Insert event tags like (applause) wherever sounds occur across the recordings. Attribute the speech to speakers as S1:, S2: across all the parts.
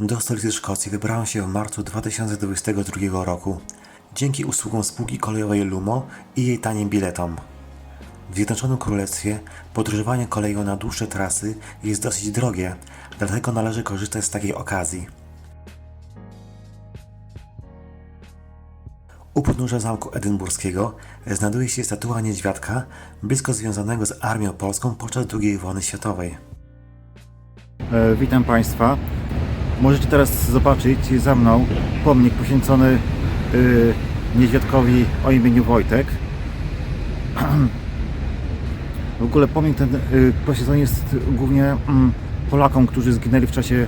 S1: Do stolicy Szkocji wybrałem się w marcu 2022 roku dzięki usługom spółki kolejowej Lumo i jej tanim biletom. W Zjednoczonym Królestwie podróżowanie koleją na dłuższe trasy jest dosyć drogie, dlatego należy korzystać z takiej okazji. U podnóża zamku edynburskiego znajduje się statua niedźwiadka, blisko związanego z armią polską podczas II wojny światowej.
S2: E, Witam Państwa. Możecie teraz zobaczyć za mną pomnik poświęcony y, niedźwiadkowi o imieniu Wojtek. (clears throat) W ogóle pomnik ten y, poświęcony jest głównie mm, Polakom, którzy zginęli w czasie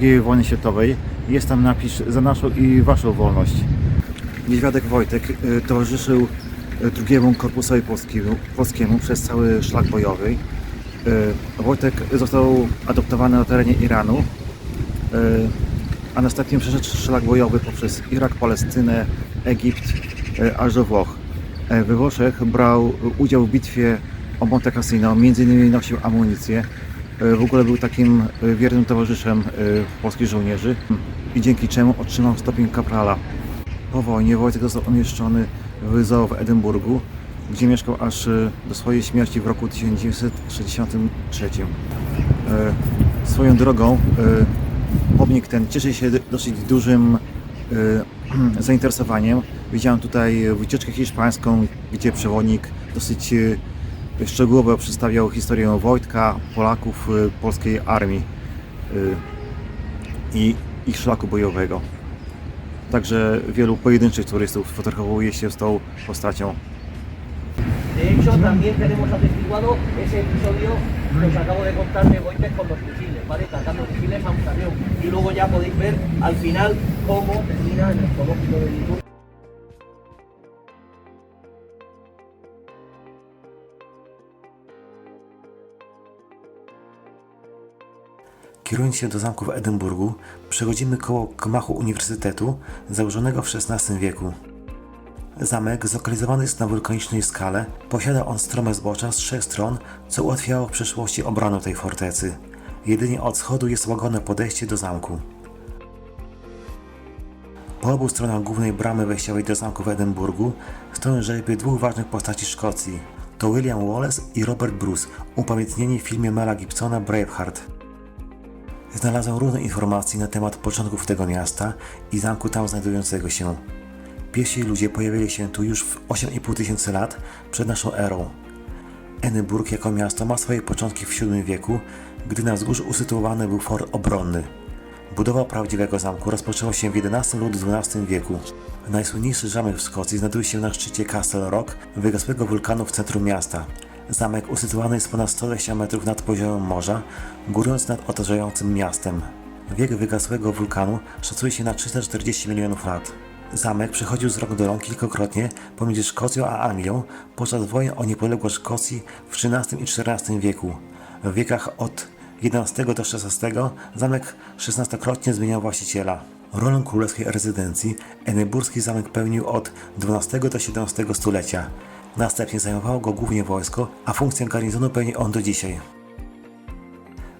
S2: II wojny światowej. Jest tam napis za naszą i waszą wolność. Niedźwiadek Wojtek y, towarzyszył y, drugiemu korpusowi polskiemu, polskiemu przez cały szlak bojowy. Y, Wojtek został adoptowany na terenie Iranu, a następnie przeszedł szlak bojowy poprzez Irak, Palestynę, Egipt, y, aż do Włoch. Y, We Włoszech brał udział w bitwie o Monte Cassino, między innymi nosił amunicję. W ogóle był takim wiernym towarzyszem polskich żołnierzy i dzięki czemu otrzymał stopień kaprala. Po wojnie Wojtek został umieszczony w zoo w Edynburgu, gdzie mieszkał aż e, do swojej śmierci w roku 1963. E, Swoją drogą e, pomnik ten cieszy się dosyć dużym e, (clears throat) zainteresowaniem. Widziałem tutaj wycieczkę hiszpańską, gdzie przewodnik dosyć e, szczegółowo przedstawiał historię Wojtka, Polaków, e, polskiej armii i ich szlaku bojowego. Także wielu pojedynczych turystów fotografuje się z tą postacią.
S3: De hecho, también tenemos atestiguado ese episodio que os acabo de contar de Wojtek con los ¿vale? Cargando fusiles a un camión. Y luego ya podéis ver al final cómo termina en el zoológico de Edimburgo.
S1: Kierując się do zamku w Edynburgu, przechodzimy koło gmachu uniwersytetu założonego w XVI wieku. Zamek zlokalizowany jest na wulkanicznej skale, posiada on strome zbocza z trzech stron, co ułatwiało w przeszłości obronę tej fortecy. Jedynie od schodu jest łagodne podejście do zamku. Po obu stronach głównej bramy wejściowej do zamku w Edynburgu stoją rzeźby dwóch ważnych postaci Szkocji. To William Wallace i Robert Bruce, upamiętnieni w filmie Mela Gibsona Braveheart. Znalazłem różne informacje na temat początków tego miasta i zamku tam znajdującego się. Pierwsi ludzie pojawili się tu już w 8,5 tysięcy lat przed naszą erą. Edynburg jako miasto ma swoje początki w VII wieku, gdy na wzgórzu usytuowany był fort obronny. Budowa prawdziwego zamku rozpoczęła się w XI lub XII wieku. Najsłynniejszy zamek w Szkocji znajduje się na szczycie Castle Rock, wygasłego wulkanu w centrum miasta. Zamek usytuowany jest ponad 120 metrów nad poziomem morza, górując nad otaczającym miastem. Wiek wygasłego wulkanu szacuje się na 340 milionów lat. Zamek przechodził z rok do rok kilkakrotnie pomiędzy Szkocją a Anglią podczas wojen o niepodległość Szkocji w XIII i XIV wieku. W wiekach od XI do XVI zamek szesnastokrotnie zmieniał właściciela. Rolę królewskiej rezydencji edynburski zamek pełnił od XII do XVII stulecia. Następnie zajmowało go głównie wojsko, a funkcję garnizonu pełni on do dzisiaj.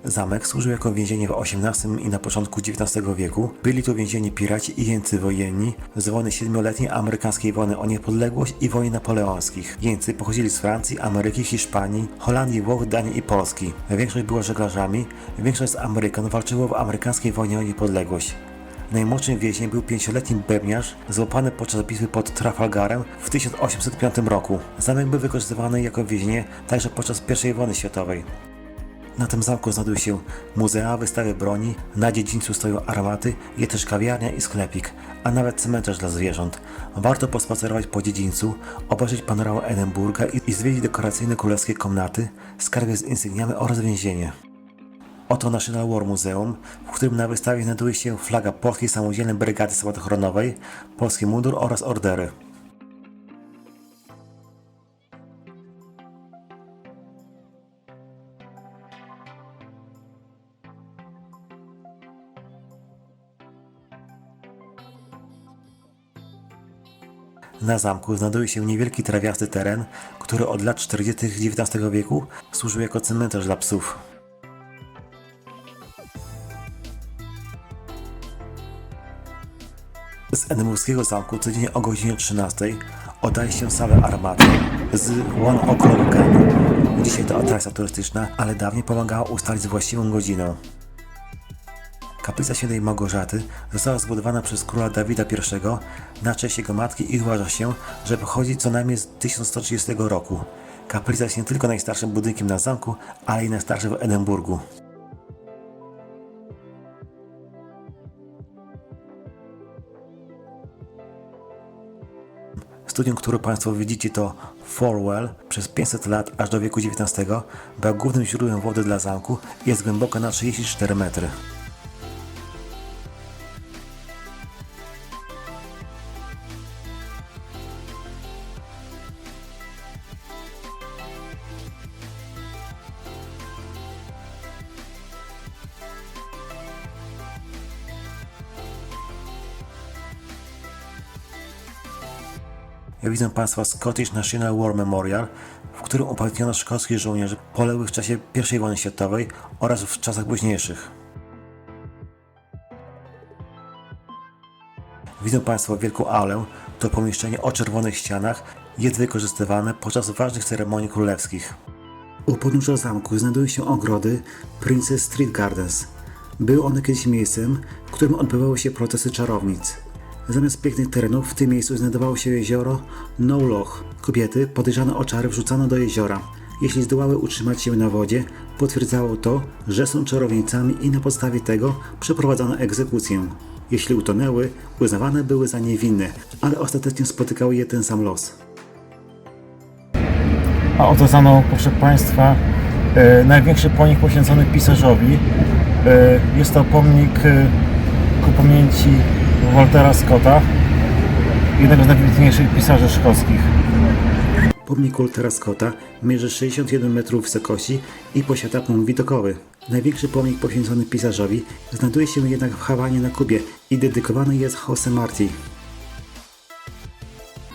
S1: Zamek służył jako więzienie w XVIII i na początku XIX wieku. Byli tu więzieni piraci i jeńcy wojenni z wojny siedmioletniej amerykańskiej wojny o niepodległość i wojen napoleońskich. Jeńcy pochodzili z Francji, Ameryki, Hiszpanii, Holandii, Włoch, Danii i Polski. Większość była żeglarzami, większość z Amerykan walczyło w amerykańskiej wojnie o niepodległość. Najmłodszym więźniem był pięcioletni bębniarz złapany podczas bitwy pod Trafalgarem w 1805 roku. Zamek był wykorzystywany jako więzienie także podczas I wojny światowej. Na tym zamku znajdują się muzea, wystawy broni, na dziedzińcu stoją armaty, jest też kawiarnia i sklepik, a nawet cmentarz dla zwierząt. Warto pospacerować po dziedzińcu, obejrzeć panoramę Edynburga i, zwiedzić dekoracyjne królewskie komnaty, skarby z insygniami oraz więzienie. Oto National War Museum, w którym na wystawie znajduje się flaga Polskiej Samodzielnej Brygady Spadochronowej, polski mundur oraz ordery. Na zamku znajduje się niewielki trawiasty teren, który od lat 40. XIX wieku służył jako cmentarz dla psów. z edynburskiego zamku codziennie o godzinie 13 oddaje się salę armatę z One O'Clock. Dzisiaj to atrakcja turystyczna, ale dawniej pomagała ustalić właściwą godzinę. Kaplica Świętej Małgorzaty została zbudowana przez króla Dawida I na cześć jego matki i uważa się, że pochodzi co najmniej z 1130 roku. Kaplica jest nie tylko najstarszym budynkiem na zamku, ale i najstarszym w Edynburgu. Studium, które Państwo widzicie to Forwell przez 500 lat aż do wieku XIX była głównym źródłem wody dla zamku i jest głęboka na 34 metry. Jak widzą Państwo Scottish National War Memorial, w którym upamiętniono szkockich żołnierzy poległych w czasie I wojny światowej oraz w czasach późniejszych. Widzą Państwo Wielką Aulę, to pomieszczenie o czerwonych ścianach jest wykorzystywane podczas ważnych ceremonii królewskich. U podnóża zamku znajdują się ogrody Princess Street Gardens. Były one kiedyś miejscem, w którym odbywały się procesy czarownic. Zamiast pięknych terenów w tym miejscu znajdowało się jezioro No Loch. Kobiety podejrzane o czary wrzucano do jeziora. Jeśli zdołały utrzymać się na wodzie, potwierdzało to, że są czarownicami i na podstawie tego przeprowadzano egzekucję. Jeśli utonęły, uznawane były za niewinne, ale ostatecznie spotykały je ten sam los.
S2: A oto mną, proszę Państwa, e, największy pomnik poświęcony pisarzowi. E, jest to pomnik e, ku pamięci Waltera Scotta, jednego z najwybitniejszych pisarzy szkockich.
S1: Pomnik Waltera Scotta mierzy 61 metrów wysokości i posiada punkt widokowy. Największy pomnik poświęcony pisarzowi znajduje się jednak w Hawanie na Kubie i dedykowany jest Jose Marti.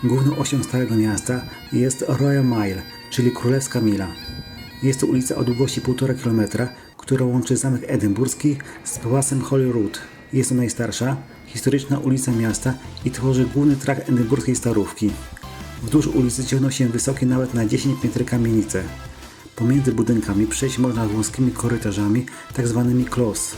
S1: Główną osią Starego Miasta jest Royal Mile, czyli Królewska Mila. Jest to ulica o długości 1,5 km, która łączy zamek edynburski z pałacem Holyrood. Jest to najstarsza, historyczna ulica miasta i tworzy główny trakt edynburskiej starówki. Wzdłuż ulicy ciągną się wysokie nawet na 10 metrów kamienice. Pomiędzy budynkami przejść można wąskimi korytarzami, tak zwanymi close.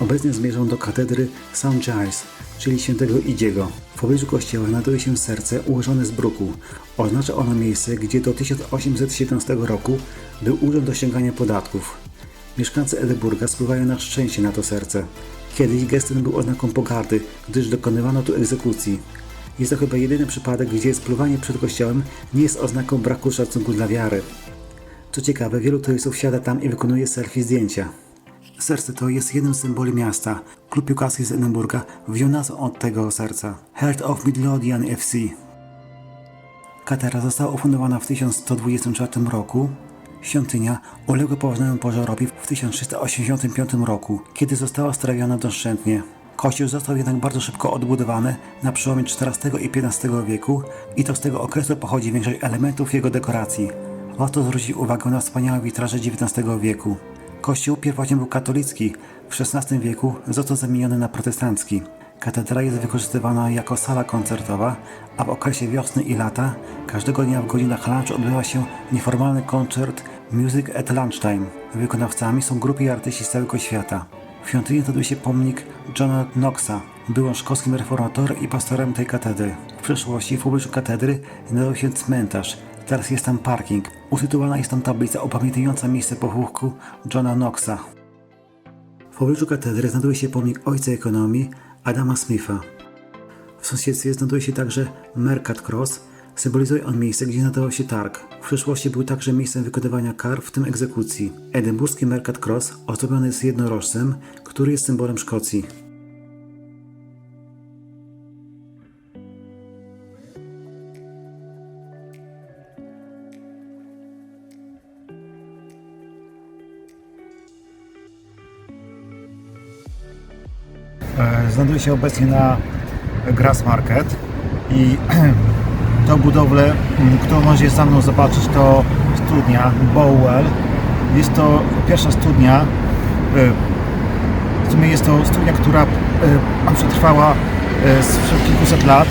S1: Obecnie zmierzą do katedry St. Giles, czyli świętego Idziego. W pobliżu kościoła znajduje się serce ułożone z bruku. Oznacza ono miejsce, gdzie do 1817 roku był urząd do ściągania podatków. Mieszkańcy Edynburga spływają na szczęście na to serce. Kiedyś gest ten był oznaką pogardy, gdyż dokonywano tu egzekucji. Jest to chyba jedyny przypadek, gdzie spływanie przed kościołem nie jest oznaką braku szacunku dla wiary. Co ciekawe, wielu turystów wsiada tam i wykonuje selfie zdjęcia. Serce to jest jednym z symboli miasta. Klub piłkarski z Edynburga wziął nazwę od tego serca. Heart of Midlothian FC. Katedra została ufundowana w 1124 roku. Świątynia uległa poważnemu pożarowi w 1385 roku, kiedy została strawiona doszczętnie. Kościół został jednak bardzo szybko odbudowany na przełomie XIV i XV wieku i to z tego okresu pochodzi większość elementów jego dekoracji. Warto zwrócić uwagę na wspaniałe witraże XIX wieku. Kościół pierwotnie był katolicki, w XVI wieku został zamieniony na protestancki. Katedra jest wykorzystywana jako sala koncertowa, a w okresie wiosny i lata każdego dnia w godzinach lunchu odbywa się nieformalny koncert Music at Lunchtime. Wykonawcami są grupy i artyści z całego świata. W świątyni znajduje się pomnik Johna Knoxa. Był on szkockim reformatorem i pastorem tej katedry. W przeszłości w pobliżu katedry znajdował się cmentarz. Teraz jest tam parking. Usytuowana jest tam tablica upamiętniająca miejsce pochówku Johna Knoxa. W pobliżu katedry znajduje się pomnik ojca ekonomii Adama Smitha. W sąsiedztwie znajduje się także Mercat Cross. Symbolizuje on miejsce, gdzie znajdował się targ. W przeszłości był także miejscem wykonywania kar, w tym egzekucji. Edynburski Mercat Cross ozdobiony jest jednorożcem, który jest symbolem Szkocji.
S2: E, Znajduje się obecnie na Grass Market i (clears throat) tą budowlę, m, którą możecie za mną zobaczyć, to studnia Bowell. Jest to pierwsza studnia, e, w sumie jest to studnia, która e, przetrwała e, kilkuset lat.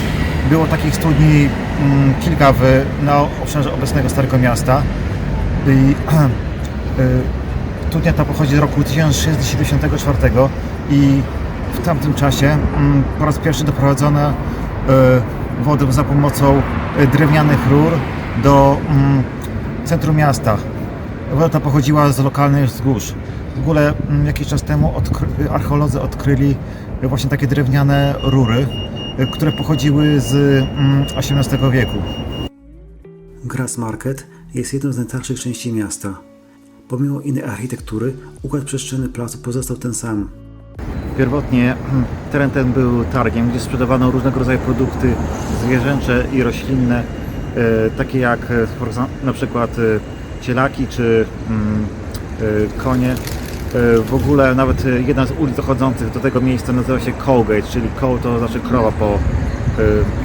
S2: Było takich studni mm, kilka w, na obszarze obecnego Starego Miasta. I (clears throat) studnia ta pochodzi z roku 1674 i w tamtym czasie mm, po raz pierwszy doprowadzono wodę za pomocą e, drewnianych rur do mm, centrum miasta. Woda ta pochodziła z lokalnych wzgórz. W ogóle mm, jakiś czas temu odkry- archeolodzy odkryli właśnie takie drewniane rury, y, które pochodziły z mm, XVIII wieku.
S1: Grass Market jest jedną z najstarszych części miasta. Pomimo innej architektury, układ przestrzenny placu pozostał ten sam.
S2: Pierwotnie (clears throat) teren ten był targiem, gdzie sprzedawano różnego rodzaju produkty zwierzęcze i roślinne, e, takie jak e, na przykład e, cielaki czy mm, konie. W ogóle nawet jedna z ulic dochodzących do tego miejsca nazywa się Cowgate, czyli cow to znaczy krowa po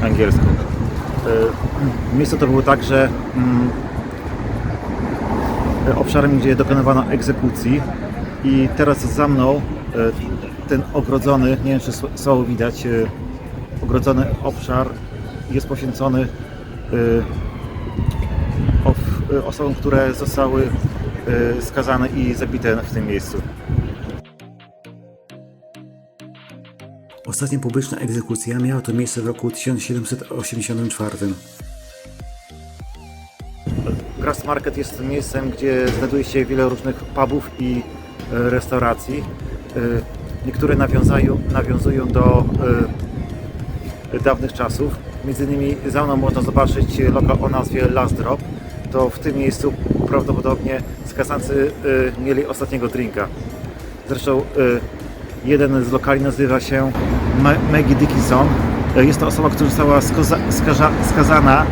S2: angielsku. Miejsce to było także mm, obszarem, gdzie dokonywano egzekucji i teraz za mną ten ogrodzony, nie wiem czy s- słowo widać, e, ogrodzony obszar jest poświęcony e, e, osobom, które zostały skazane i zabite w tym miejscu.
S1: Ostatnia publiczna egzekucja miała to miejsce w roku 1784.
S2: Grass Market jest miejscem, gdzie znajduje się wiele różnych pubów i restauracji. Niektóre nawiązają, nawiązują do e, dawnych czasów. Między innymi za mną można zobaczyć lokal o nazwie Last Drop. To w tym miejscu prawdopodobnie skazańcy e, mieli ostatniego drinka. Zresztą e, jeden z lokali nazywa się Ma- Maggie Dickinson. Jest to osoba, która została skazana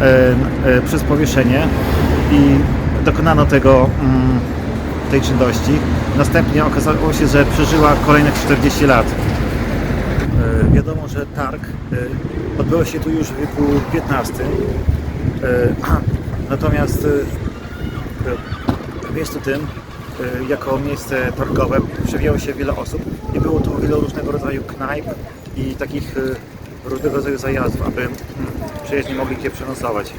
S2: e, e, przez powieszenie i dokonano tego, mm, tej czynności. Następnie okazało się, że przeżyła kolejnych 40 lat. E, Wiadomo, że targ e, odbył się tu już w wieku XV. E, (clears throat) Natomiast w miejscu tym, jako miejsce targowe, przewijało się wiele osób i było tu wiele różnego rodzaju knajp i takich różnego rodzaju zajazdów, aby mm, przyjezdni mogli gdzie przenocować.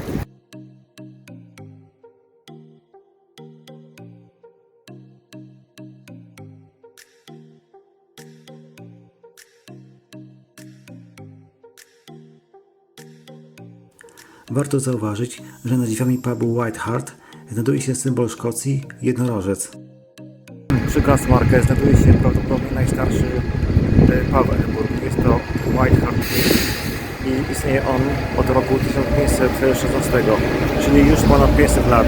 S1: Warto zauważyć, że nad drzwiami pubu White Hart znajduje się symbol Szkocji jednorożec.
S2: Przy Glass Market znajduje się prawdopodobnie najstarszy e, pub w Edynburgu. Jest to White Hart Inn i istnieje on od roku 1516, czyli już ponad 500 lat.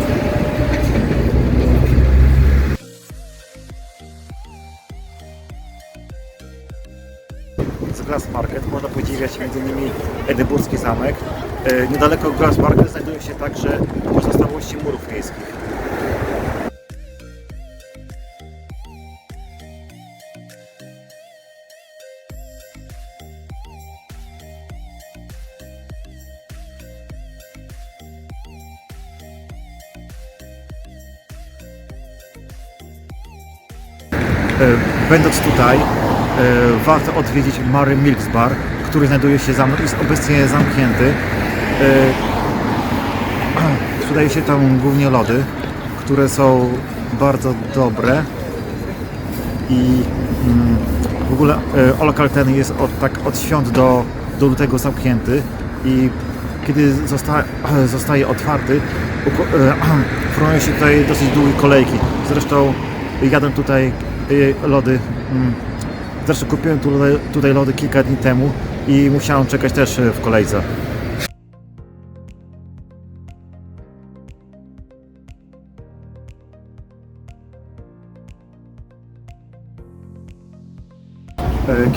S2: Z Glass Market można podziwiać m.in. Edynburski Zamek. E, Niedaleko Glass Market znajdują się także pozostałości murów miejskich. E, Będąc tutaj, e, warto odwiedzić Mary Milks Bar, który znajduje się obecnie zamknięty. (clears throat) E, Sprzedaje się tam głównie lody, które są bardzo dobre i mm, w ogóle e, lokal ten jest od, tak od świąt do, do lutego zamknięty i kiedy zosta, (clears throat) zostaje otwarty, e, (clears throat) formują się tutaj dosyć długie kolejki. Zresztą jadłem tutaj lody, mm, zresztą kupiłem tutaj lody kilka dni temu i musiałem czekać też w kolejce.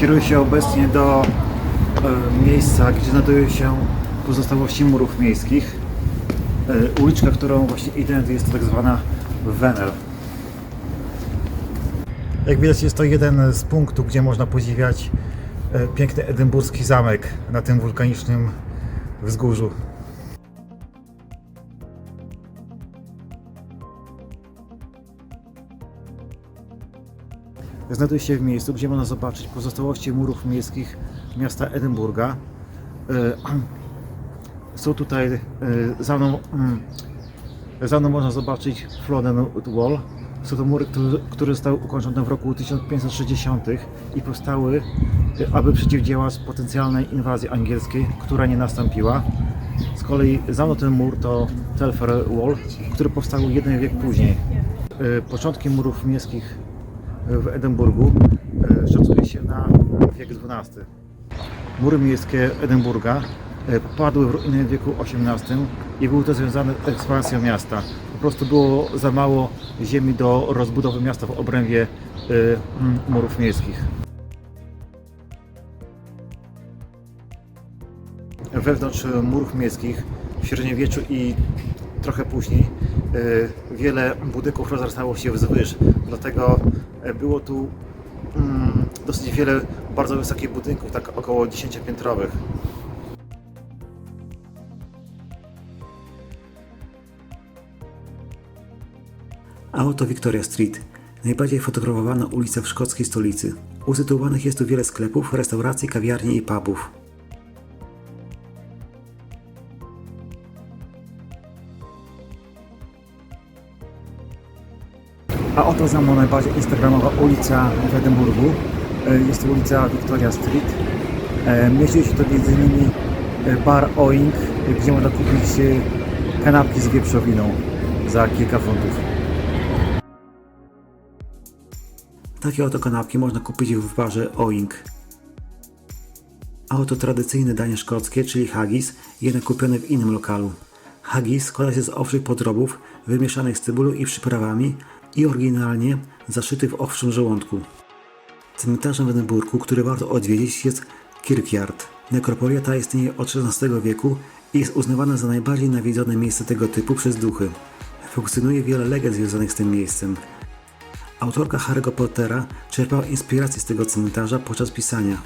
S2: Kieruję się obecnie do e, miejsca, gdzie znajdują się pozostałości murów miejskich. E, Uliczka, którą właśnie idę, jest to tak zwana Wenel. Jak widać jest to jeden z punktów, gdzie można podziwiać e, piękny edynburski zamek na tym wulkanicznym wzgórzu. Znajduje się w miejscu, gdzie można zobaczyć pozostałości murów miejskich miasta Edynburga. E, (clears throat) Są tutaj e, za mną, mm, za mną można zobaczyć Flodden Wall. Są to mury, które zostały ukończone w roku 1560 i powstały, e, aby przeciwdziałać potencjalnej inwazji angielskiej, która nie nastąpiła. Z kolei za mną ten mur to Telfair Wall, który powstał jeden wiek później. Początki murów miejskich w Edynburgu e, szacuje się na wiek XII. Mury miejskie Edynburga e, padły w ruiny wieku XVIII i były to związane z ekspansją miasta. Po prostu było za mało ziemi do rozbudowy miasta w obrębie e, murów miejskich. Wewnątrz murów miejskich w średniowieczu i trochę później wiele budynków rozrastało się wzwyż, dlatego było tu mm, dosyć wiele bardzo wysokich budynków, tak około 10-piętrowych.
S1: A oto Victoria Street, najbardziej fotografowana ulica w szkockiej stolicy. Usytuowanych jest tu wiele sklepów, restauracji, kawiarni i pubów.
S2: A oto za mną najbardziej instagramowa ulica w Edynburgu. E, Jest to ulica Victoria Street. E, Mieści się to m.in. bar Oink, gdzie można kupić e, kanapki z wieprzowiną za kilka funtów.
S1: Takie oto kanapki można kupić w barze Oink. A oto tradycyjne danie szkockie, czyli haggis, jednak kupione w innym lokalu. Haggis składa się z owczych podrobów wymieszanych z cebulą i przyprawami i oryginalnie zaszyty w owczym żołądku. Cmentarzem w Edynburgu, który warto odwiedzić jest Kirkyard. Nekropolia ta istnieje od XVI wieku i jest uznawana za najbardziej nawiedzone miejsce tego typu przez duchy. Funkcjonuje wiele legend związanych z tym miejscem. Autorka Harry'ego Pottera czerpała inspirację z tego cmentarza podczas pisania.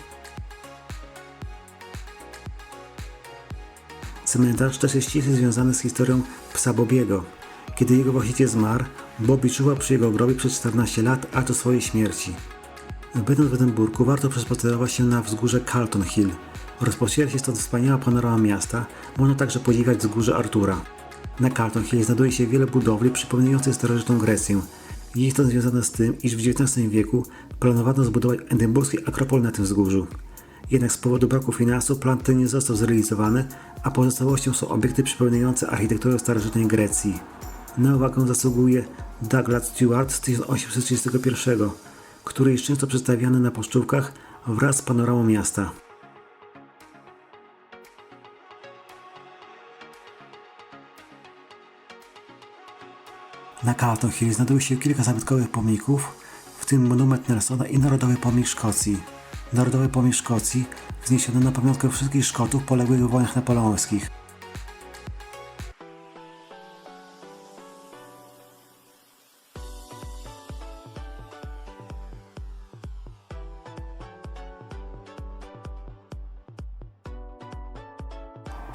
S1: Cmentarz też jest ściśle związany z historią psa Bobiego. Kiedy jego właściciel zmarł, Bobby czuwał przy jego grobie przez 14 lat, aż do swojej śmierci. Będąc w Edynburgu, warto przespacerować się na wzgórze Carlton Hill. Rozpościera się stąd wspaniała panorama miasta, można także podziwiać wzgórze Artura. Na Carlton Hill znajduje się wiele budowli przypominających starożytną Grecję. Jest to związane z tym, iż w XIX wieku planowano zbudować edynburski akropol na tym wzgórzu. Jednak z powodu braku finansów plan ten nie został zrealizowany, a pozostałością są obiekty przypominające architekturę starożytnej Grecji. Na uwagę zasługuje Douglas Stewart z 1831, który jest często przedstawiany na pocztówkach wraz z panoramą miasta. Na Carlton Hill znajduje się kilka zabytkowych pomników, w tym monument Nelsona i Narodowy Pomnik Szkocji. Narodowy Pomnik Szkocji wzniesiono na pamiątkę wszystkich Szkotów poległych w wojnach napoleońskich.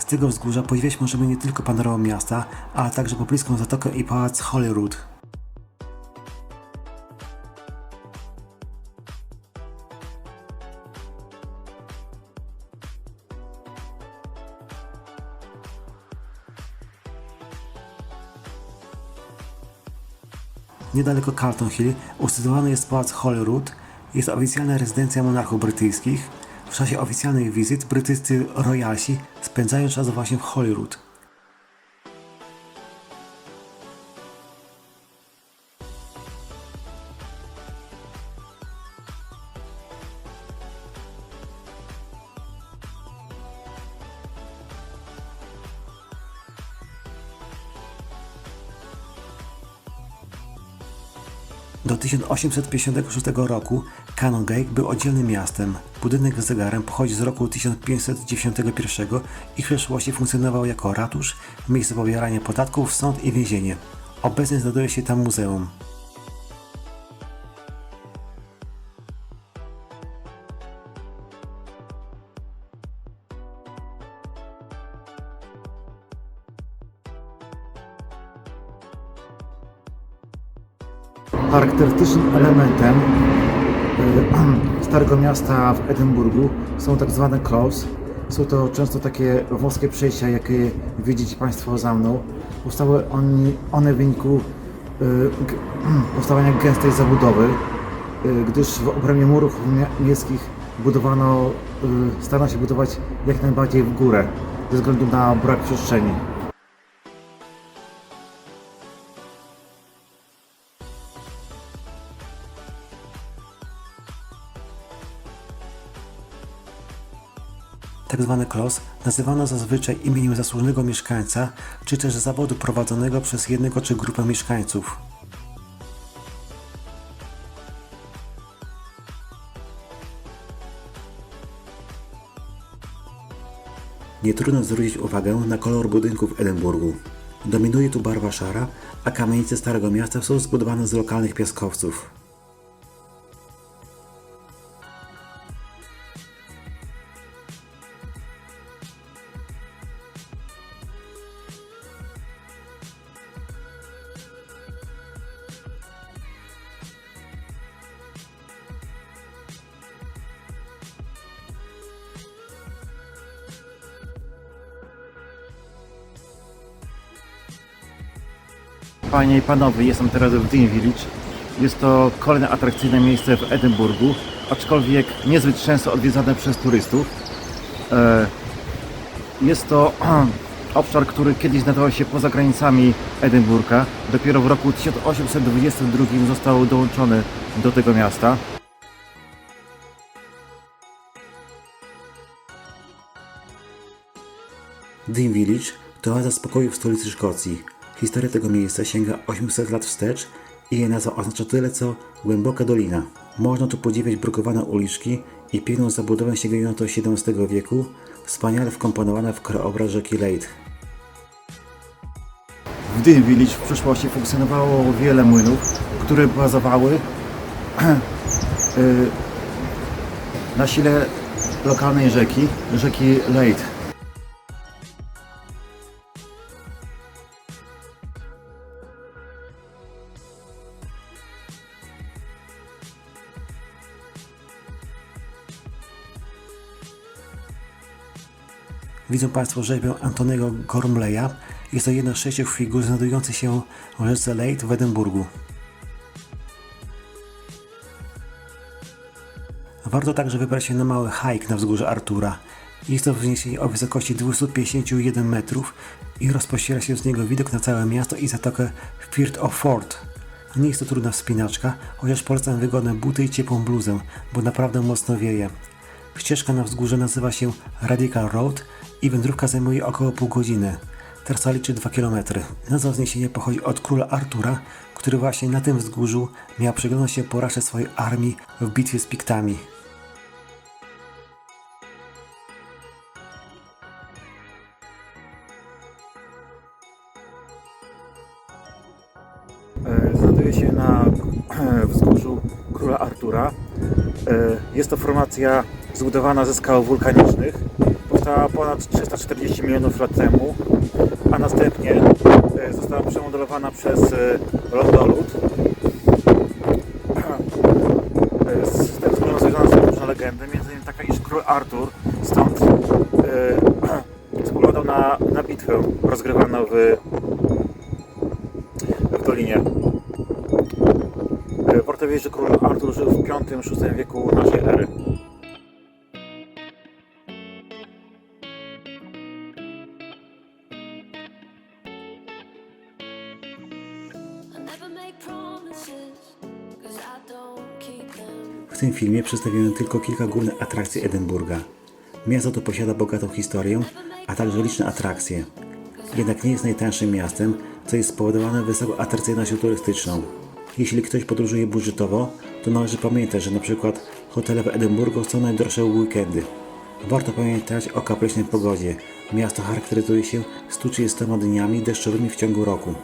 S1: Z tego wzgórza podziwiać możemy nie tylko panoramę miasta, ale także pobliską zatokę i pałac Holyrood. Niedaleko Carlton Hill usytuowany jest pałac Holyrood. Jest oficjalna rezydencja monarchów brytyjskich. W czasie oficjalnych wizyt brytyjscy royalsi spędzają czas właśnie w Holyrood. Do 1856 roku Canongate był oddzielnym miastem. Budynek z zegarem pochodzi z roku 1591 i w przeszłości funkcjonował jako ratusz, miejsce pobierania podatków, sąd i więzienie. Obecnie znajduje się tam muzeum.
S2: Charakterystycznym elementem y, (clears throat) Starego Miasta w Edynburgu są tak zwane close. Są to często takie wąskie przejścia, jakie widzicie Państwo za mną. Powstały one w wyniku g- (clears throat) powstawania gęstej zabudowy, y, gdyż w obrębie murów miejskich budowano, starano się budować jak najbardziej w górę, ze względu na brak przestrzeni.
S1: Tak zwany klos nazywano zazwyczaj imieniem zasłużonego mieszkańca, czy też zawodu prowadzonego przez jednego czy grupę mieszkańców. Nie trudno zwrócić uwagę na kolor budynków w Edynburgu. Dominuje tu barwa szara, a kamienice Starego Miasta są zbudowane z lokalnych piaskowców.
S2: Panie i panowie, jestem teraz w Dean Village. Jest to kolejne atrakcyjne miejsce w Edynburgu, aczkolwiek niezbyt często odwiedzane przez turystów. E, Jest to (clears throat) obszar, który kiedyś znajdował się poza granicami Edynburga. Dopiero w roku 1822 został dołączony do tego miasta.
S1: Dean Village to oaza spokoju w stolicy Szkocji. Historia tego miejsca sięga 800 lat wstecz i jej nazwa oznacza tyle co głęboka dolina. Można tu podziwiać brukowane uliczki i piękną zabudowę sięgającą XVII wieku, wspaniale wkomponowana w kraobraz rzeki Leyte.
S2: W Dean Village w przeszłości funkcjonowało wiele młynów, które bazowały y, (clears throat) na sile lokalnej rzeki, rzeki Leyte.
S1: Widzą Państwo rzeźbę Antoniego Gormleya. Jest to jedna z sześciu figur znajdujących się w rzece Leyte w Edynburgu. Warto także wybrać się na mały hike na wzgórze Artura. Jest to wzniesienie o wysokości 251 metrów i rozpościera się z niego widok na całe miasto i zatokę Firth of Forth. Nie jest to trudna wspinaczka, chociaż polecam wygodne buty i ciepłą bluzę, bo naprawdę mocno wieje. Ścieżka na wzgórze nazywa się Radical Road i wędrówka zajmuje około pół godziny. Trasa liczy 2 km. Nazwa wzniesienia pochodzi od króla Artura, który właśnie na tym wzgórzu miał przeglądać się porażkę swojej armii w bitwie z Piktami.
S2: E, Znajduje się na (clears throat) wzgórzu króla Artura. E, Jest to formacja zbudowana ze skał wulkanicznych. Powstała ponad 340 milionów lat temu, a następnie e, została przemodelowana przez e, lądolud. E, Z tym związane są różne legendy, między innymi taka, iż król Artur stąd e, (clears throat) spoglądał na, na bitwę rozgrywaną w, w dolinie. E, Warto wiedzieć, że król Artur żył w V-VI wieku naszej ery.
S1: W tym filmie przedstawiłem tylko kilka głównych atrakcji Edynburga. Miasto to posiada bogatą historię, a także liczne atrakcje. Jednak nie jest najtańszym miastem, co jest spowodowane wysoką atrakcyjnością turystyczną. Jeśli ktoś podróżuje budżetowo, to należy pamiętać, że przykład hotele w Edynburgu są najdroższe weekendy. Warto pamiętać o kapryśnej pogodzie. Miasto charakteryzuje się 130 dniami deszczowymi w ciągu roku.